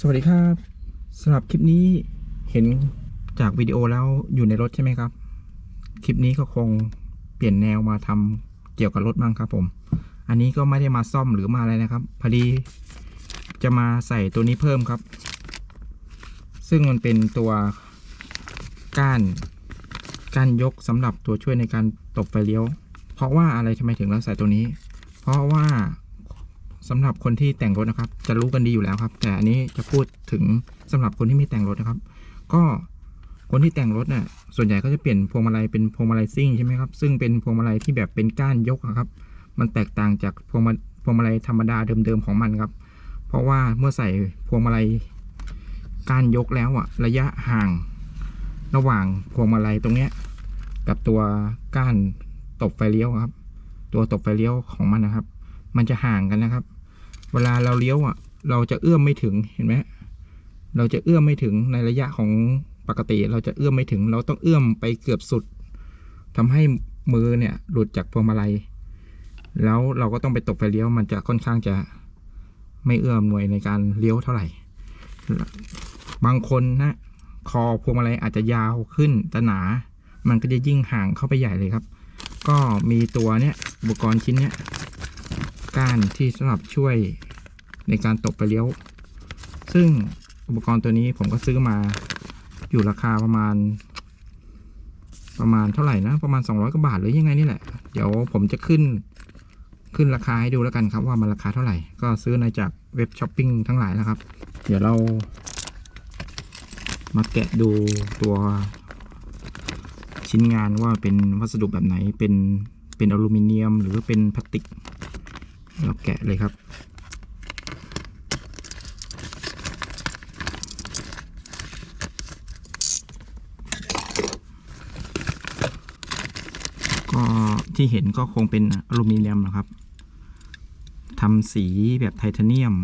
สวัสดีครับสำหรับคลิปนี้เห็นจากวิดีโอแล้วอยู่ในรถใช่ไหมครับ คลิปนี้ก็คงเปลี่ยนแนวมาทำเกี่ยวกับรถบ้างครับผม อันนี้ก็ไม่ได้มาซ่อมหรือมาอะไรนะครับ พอดีจะมาใส่ตัวนี้เพิ่มครับ ซึ่งมันเป็นตัวก้านก้านยกสำหรับตัวช่วยในการตบไฟเลี้ยว เพราะว่าอะไรทำไมถึงเราใส่ตัวนี้ เพราะว่า สำหรับคนที่แต่งรถนะครับ จะรู้กันดีอยู่แล้วครับ แต่อันนี้จะพูดถึงสำหรับคนที่ไม่แต่งรถนะครับ ก็คนที่แต่งรถเนี่ยส่วนใหญ่ก็จะเปลี่ยนพวงมาลัยเป็นพวงมาลัยซิ่งใช่ไหมครับซึ่งเป็นพวงมาลัยที่แบบเป็นก้านยกครับ มันแตกต่างจากพวงมาพวงมาลัยธรรมดาเดิมๆของมันครับ เพราะว่าเมื่อใส่พวงมาลัยก้านยกแล้วอะระยะห่างระหว่างพวงมาลัยตรงเนี้ยกับตัวก้านตบไฟเลี้ยวครับ ตัวตบไฟเลี้ยวของมันนะครับ มันจะห่างกันนะครับ เวลาเราเลี้ยวอะ เราจะเอื้อมไม่ถึงเห็นไหมเราจะเอื้อมไม่ถึงในระยะของปกติ เราจะเอื้อมไม่ถึง เราต้องเอื้อมไปเกือบสุดทำให้มือเนี่ย หลุดจากพวงมาลัย แล้วเราก็ต้องไปตบไฟเลี้ยวมันจะค่อนข้างจะไม่เอื้อมหน่วยในการเลี้ยวเท่าไหร่ บางคนนะคอพวงมาลัยอาจจะยาวขึ้นแต่หนา มันก็จะยิ่งห่างเข้าไปใหญ่เลยครับ ก็มีตัวเนี้ยอุปกรณ์ชิ้นเนี้ยก้านที่สำหรับช่วย ในการตบไปเลี้ยว ซึ่งอุปกรณ์ตัวนี้ผมก็ซื้อมาอยู่ราคาประมาณ ประมาณเท่าไหร่นะ ประมาณ 200กว่าบาทหรือยังไงนี่แหละ เดี๋ยวผมจะขึ้นขึ้นราคาให้ดูแล้วกันครับว่ามันราคาเท่าไหร่ ก็ซื้อในจากเว็บช้อปปิ้งทั้งหลายนะครับ เดี๋ยวเรา มาแกะดูตัวชิ้นงานว่าเป็นวัสดุแบบไหนเป็นเป็นอลูมิเนียมหรือเป็นพลาสติก เราแกะเลยครับ ก็ที่เห็นก็คงเป็นอลูมิเนียมนะครับทำสีแบบไทเทเนียม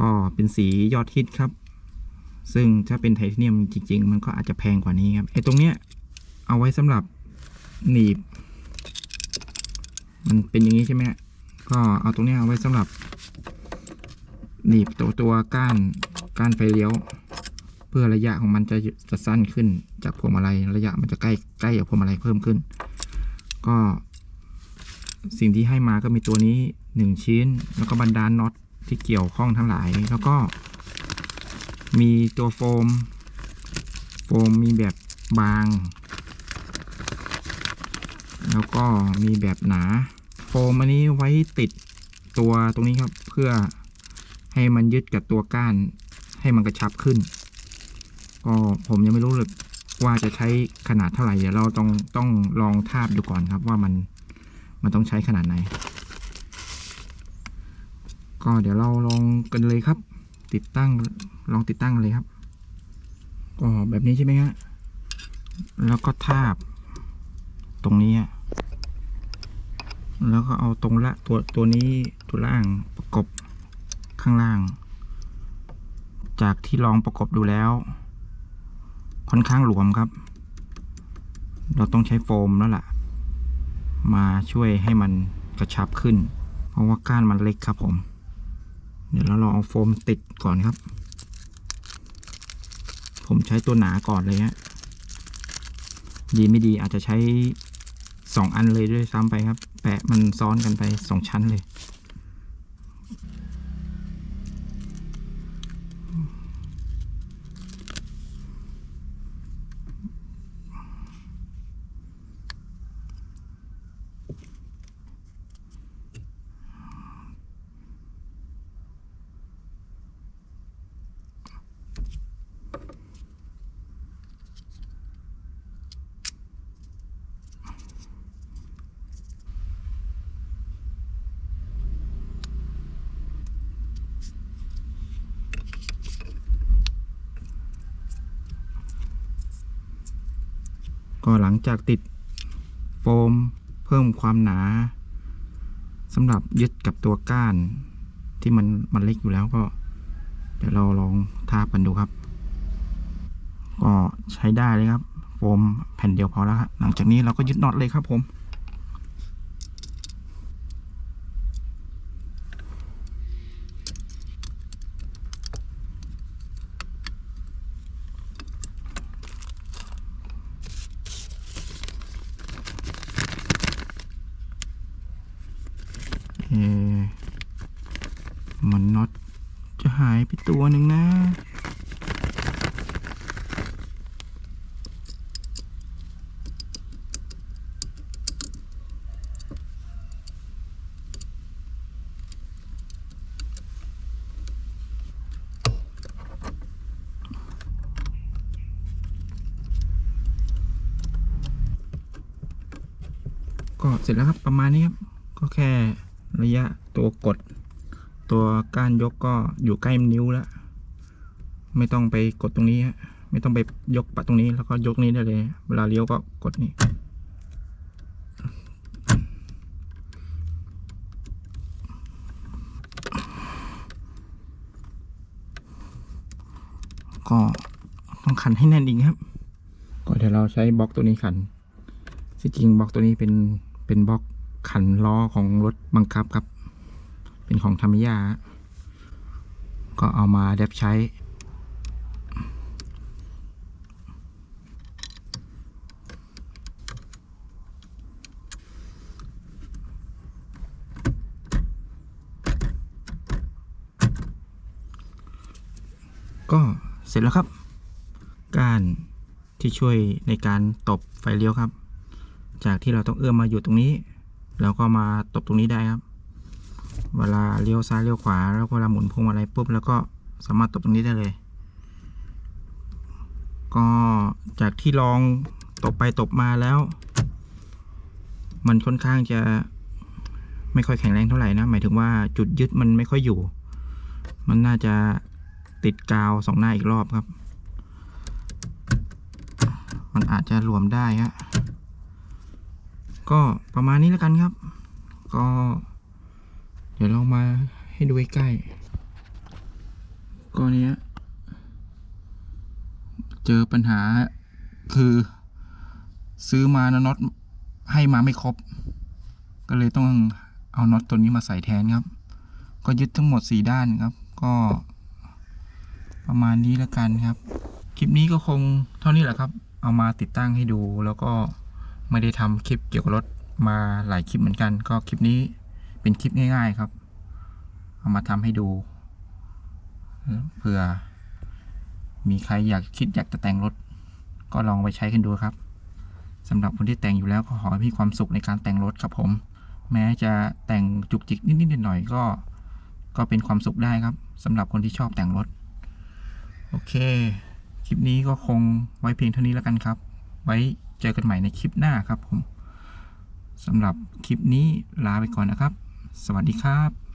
ก็เป็นสียอดฮิตครับ ซึ่งถ้าเป็นไทเทเนียมจริง ๆ มันก็อาจจะแพงกว่านี้ครับไอ้ตรงเนี้ยเอาไว้สำหรับหนีบ มันเป็นอย่างนี้ใช่ไหมก็เอาตรงเนี้ยเอาไว้สำหรับหนีบตัวตัวก้านก้านไฟเลี้ยว เพื่อระยะของมันจะจะสั้นขึ้น จากพวงมาลัยระยะมันจะใกล้ใกล้กับพวงมาลัยเพิ่มขึ้น ก็สิ่งที่ให้มาก็มีตัวนี้หนึ่งชิ้น แล้วก็บรรดานน็อตที่เกี่ยวข้องทั้งหลาย แล้วก็ มีตัวโฟม โฟมมีแบบบาง แล้วก็มีแบบหนา โฟมอันนี้ไว้ติดตัวตรงนี้ครับ เพื่อให้มันยึดกับตัวก้าน ให้มันกระชับขึ้น ก็ผมยังไม่รู้เลยว่าจะใช้ขนาดเท่าไหร่เดี๋ยวเราต้องต้องลองทาบดูก่อนครับว่ามันมันต้องใช้ขนาดไหน ก็เดี๋ยวเราลองกันเลยครับ ติดตั้งลองติดตั้งเลยครับก็แบบนี้ใช่ไหมฮะแล้วก็ทาบ ตรงนี้แล้วก็เอาตรงละตัวตัวนี้ตัวล่างประกบข้างล่าง จากที่ลองประกบดูแล้ว ค่อนข้างหลวมครับ เราต้องใช้โฟมแล้วล่ะ มาช่วยให้มันกระชับขึ้น เพราะว่าก้านมันเล็กครับผม เดี๋ยวเราลองเอาโฟมติดก่อนครับ ผมใช้ตัวหนาก่อนเลยฮะดีไม่ดีอาจจะใช้สองอันเลยด้วยซ้ำไปครับ แปะมันซ้อนกันไปสองชั้นเลย ก็หลังจากติดโฟมเพิ่มความหนาสำหรับยึดกับตัวก้าน ที่มันมันเล็กอยู่แล้วก็ เดี๋ยวเราลองทาบกันดูครับ ก็ใช้ได้เลยครับ โฟมแผ่นเดียวพอแล้วครับหลังจากนี้เราก็ยึดน็อตเลยครับผม มันน็อตจะหายไปตัวหนึ่งนะ ก็เสร็จแล้วครับประมาณนี้ครับ ก็แค่ ระยะตัวกด ตัวก้านยกก็อยู่ใกล้นิ้วแล้วไม่ต้องไปกดตรงนี้ฮะไม่ต้องไปยกปัดตรงนี้แล้วก็ยกนี้ได้เลย เวลาเลี้ยวก็กดนี่ก็ต้องขันให้แน่นอีกครับ ก็เดี๋ยวเราใช้บล็อกตัวนี้ขันที่จริงบล็อกตัวนี้เป็นเป็นบล็อก ขันล้อของรถบังคับครับ เป็นของธรรมยาก็เอามาแดบใช้ ก็เสร็จแล้วครับ การที่ช่วยในการตบไฟเลี้ยวครับ จากที่เราต้องเอื้อมมาอยู่ตรงนี้ แล้วก็มาตบตรงนี้ได้ครับ เวลาเลี้ยวซ้ายเลี้ยวขวา แล้วก็เวลาหมุนพวงมาลัยปุ๊บแล้วก็สามารถตบตรงนี้ได้เลย ก็จากที่ลองตบไปตบมาแล้ว มันค่อนข้างจะไม่ค่อยแข็งแรงเท่าไหร่นะ หมายถึงว่าจุดยึดมันไม่ค่อยอยู่ มันน่าจะติดกาวสองหน้าอีกรอบครับ มันอาจจะรวมได้ฮะ ก็ประมาณนี้แล้วกันครับ ก็ เดี๋ยวเรามาให้ดูใกล้ก็เนี้ย เจอปัญหาคือซื้อมานะน็อตให้มาไม่ครบ ก็เลยต้องเอาน็อตตัวนี้มาใส่แทนครับ ก็ยึดทั้งหมดสี่ด้านครับ ก็ประมาณนี้แล้วกันครับ คลิปนี้ก็คงเท่านี้แหละครับ เอามาติดตั้งให้ดูแล้วก็ ไม่ได้ทำคลิปเกี่ยวกับรถมาหลายคลิปเหมือนกัน ก็คลิปนี้เป็นคลิปง่ายๆครับ เอามาทำให้ดูเผื่อ มีใครอยากคิดอยากจะแต่งรถ ก็ลองไปใช้กันดูครับสำหรับคนที่แต่งอยู่แล้วก็ขอให้มีความสุขในการแต่งรถครับผม แม้จะแต่งจุกจิกนิดๆหน่อยๆก็ ก็เป็นความสุขได้ครับสำหรับคนที่ชอบแต่งรถ โอเค คลิปนี้ก็คงไว้เพียงเท่านี้แล้วกันครับ ไว้ เจอกันใหม่ในคลิปหน้าครับผมสำหรับคลิปนี้ลาไปก่อนนะครับ สวัสดีครับ